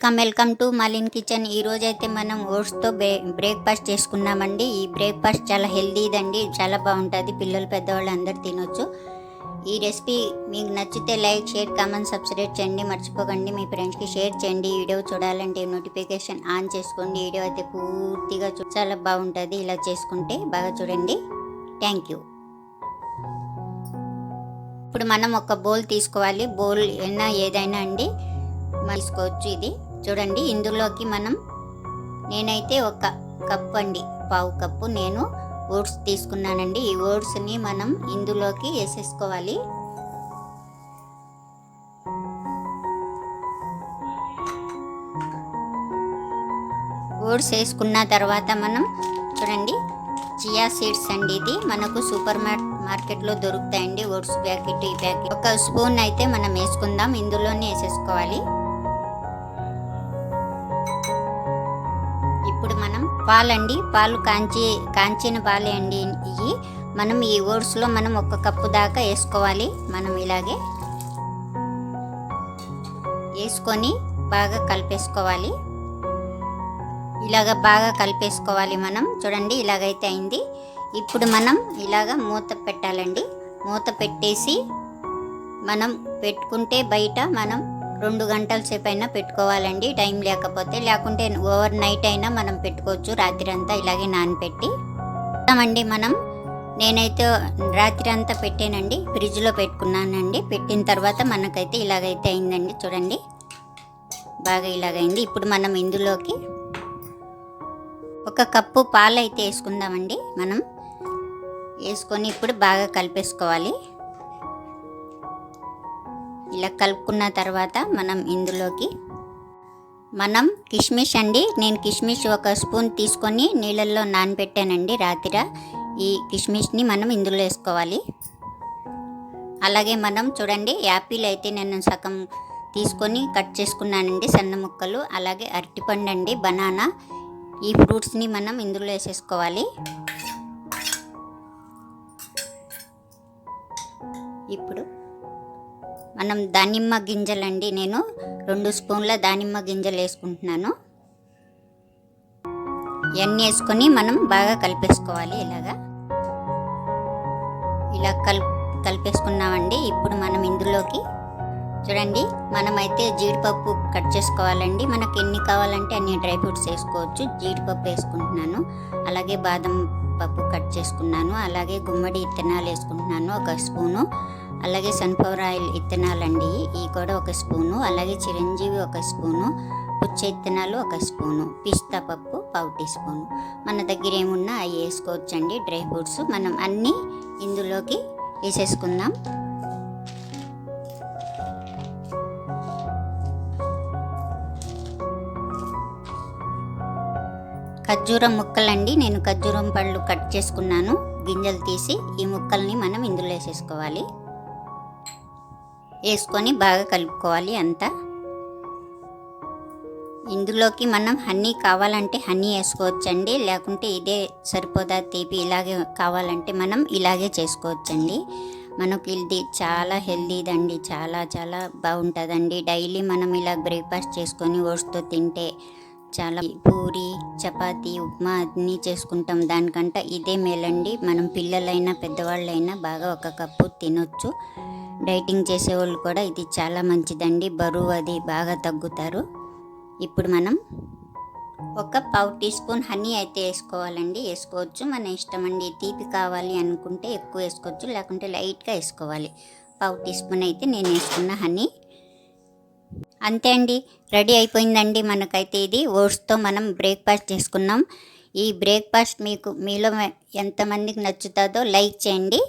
Welcome welcome to Malin kitchen. ఈరోజు అయితే మనం ఓట్స్తో బ్రే బ్రేక్ఫాస్ట్ చేసుకున్నామండి ఈ బ్రేక్ఫాస్ట్ చాలా హెల్దీదండి చాలా బాగుంటుంది. పిల్లలు పెద్దవాళ్ళు అందరు తినొచ్చు. ఈ రెసిపీ మీకు నచ్చితే లైక్ షేర్ కామెంట్ సబ్స్క్రైబ్ చేయండి. మర్చిపోకండి మీ ఫ్రెండ్స్కి షేర్ చేయండి. వీడియో చూడాలంటే నోటిఫికేషన్ ఆన్ చేసుకోండి. వీడియో అయితే పూర్తిగా చూ- చాలా బాగుంటుంది. ఇలా చేసుకుంటే బాగా చూడండి. Thank you. ఇప్పుడు మనం ఒక బౌల్ తీసుకోవాలి. బౌల్ అయినా ఏదైనా అండి తీసుకోవచ్చు ఇది. చూడండి ఇందులోకి మనం నేనైతే ఒక కప్ అండి పావు కప్పు. నేను ఓట్స్ తీసుకున్నానండి. ఈ ఓట్స్ని మనం ఇందులోకి వేసేసుకోవాలి. ఓట్స్ వేసుకున్న తర్వాత మనం చూడండి చియా సీడ్స్ అండి ఇది. మనకు సూపర్ మార్కెట్లో దొరుకుతాయండి ఓట్స్ ప్యాకెట్ ఈ ప్యాకెట్. ఒక స్పూన్ అయితే మనం వేసుకుందాం. ఇందులోనే వేసేసుకోవాలి. పాలండి. పాలు కాంచి కాంచిన పాలే అండి. ఇవి మనం ఈ ఓట్స్లో మనం ఒక కప్పు దాకా వేసుకోవాలి. మనం ఇలాగే వేసుకొని బాగా కలిపేసుకోవాలి. ఇలాగ బాగా కలిపేసుకోవాలి మనం. చూడండి ఇలాగైతే అయింది. ఇప్పుడు మనం ఇలాగ మూత పెట్టాలండి. మూత పెట్టేసి మనం పెట్టుకుంటే బయట మనం రెండు గంటల సేపు అయినా పెట్టుకోవాలండి. టైం లేకపోతే లేకుంటే ఓవర్ నైట్ అయినా మనం పెట్టుకోవచ్చు. రాత్రి అంతా ఇలాగే నానపెట్టి అండి మనం. నేనైతే రాత్రి అంతా పెట్టానండి. ఫ్రిడ్జ్లో పెట్టుకున్నానండి. పెట్టిన తర్వాత మనకైతే ఇలాగైతే అయిందండి. చూడండి. బాగా ఇలాగైంది. ఇప్పుడు మనం ఇందులోకి ఒక కప్పు పాలు అయితే వేసుకుందామండి మనం. వేసుకొని ఇప్పుడు బాగా కలిపేసుకోవాలి. ఇలా కలుపుకున్న తర్వాత మనం ఇందులోకి మనం కిష్మిష్ అండి నేను కిష్మిష్ ఒక స్పూన్ తీసుకొని నీళ్ళల్లో నానబెట్టానండి రాత్రి. ఈ కిష్మిష్ని మనం ఇందులో వేసుకోవాలి. అలాగే మనం చూడండి యాపిల్ అయితే నేను సగం తీసుకొని కట్ చేసుకున్నానండి సన్న ముక్కలు. అలాగే అరటిపండు అండి బనానా ఈ ఫ్రూట్స్ని మనం ఇందులో వేసేసుకోవాలి. ఇప్పుడు మనం దానిమ్మ గింజలండి. నేను రెండు స్పూన్ల దానిమ్మ గింజలు వేసుకుంటున్నాను ఇవన్నీ వేసుకొని మనం బాగా కలిపేసుకోవాలి ఇలాగా. ఇలా కల్ కలిపేసుకున్నామండి. ఇప్పుడు మనం ఇందులోకి చూడండి మనమైతే జీడిపప్పు కట్ చేసుకోవాలండి. మనకి ఎన్ని కావాలంటే అన్ని డ్రై ఫ్రూట్స్ వేసుకోవచ్చు. జీడిపప్పు వేసుకుంటున్నాను. అలాగే బాదం పప్పు కట్ చేసుకున్నాను. అలాగే గుమ్మడి ఇత్తనాలు వేసుకుంటున్నాను ఒక స్పూను. అలాగే సన్ఫ్లవర్ ఆయిల్ ఇత్తనాలండి ఈ కూడా ఒక స్పూను. అలాగే చిరంజీవి ఒక స్పూను. పుచ్చ ఇత్తనాలు ఒక స్పూను. పిస్తా పప్పు పావు టీ స్పూను. మన దగ్గర ఏమున్నా అవి వేసుకోవచ్చండి. డ్రై ఫ్రూట్స్ మనం అన్నీ ఇందులోకి వేసేసుకుందాం. ఖర్జూరం ముక్కలండి. నేను ఖర్జూరం పళ్ళు కట్ చేసుకున్నాను. గింజలు తీసి ఈ ముక్కల్ని మనం ఇందులో వేసేసుకోవాలి. వేసుకొని బాగా కలుపుకోవాలి అంతా. ఇందులోకి మనం హనీ కావాలంటే హనీ వేసుకోవచ్చండి. లేకుంటే ఇదే సరిపోదా తీపి ఇలాగే కావాలంటే మనం ఇలాగే చేసుకోవచ్చండి. మనకు ఇది చాలా హెల్దీదండి చాలా చాలా బాగుంటుందండి. డైలీ మనం ఇలా బ్రేక్ఫాస్ట్ చేసుకొని ఓట్స్తో తింటే చాలా పూరి చపాతీ ఉప్మా అన్నీ చేసుకుంటాం. దానికంటే ఇదే మేలండి. మనం పిల్లలైనా పెద్దవాళ్ళైనా బాగా ఒక కప్పు తినొచ్చు. డైటింగ్ చేసేవాళ్ళు కూడా ఇది చాలా మంచిదండి. బరువు అది బాగా తగ్గుతారు. ఇప్పుడు మనం ఒక పావు టీ స్పూన్ హనీ అయితే వేసుకోవాలండి. వేసుకోవచ్చు. మన ఇష్టం అండి. తీపి కావాలి అనుకుంటే ఎక్కువ వేసుకోవచ్చు. లేకుంటే లైట్గా వేసుకోవాలి. పావు టీ స్పూన్ అయితే నేను వేసుకున్న హనీ. అంతే అండి. రెడీ అయిపోయిందండి మనకైతే ఇది. ఓట్స్తో మనం బ్రేక్ఫాస్ట్ చేసుకున్నాం. ఈ బ్రేక్ఫాస్ట్ మీకు మీలో ఎంతమందికి నచ్చుతుందో లైక్ చేయండి.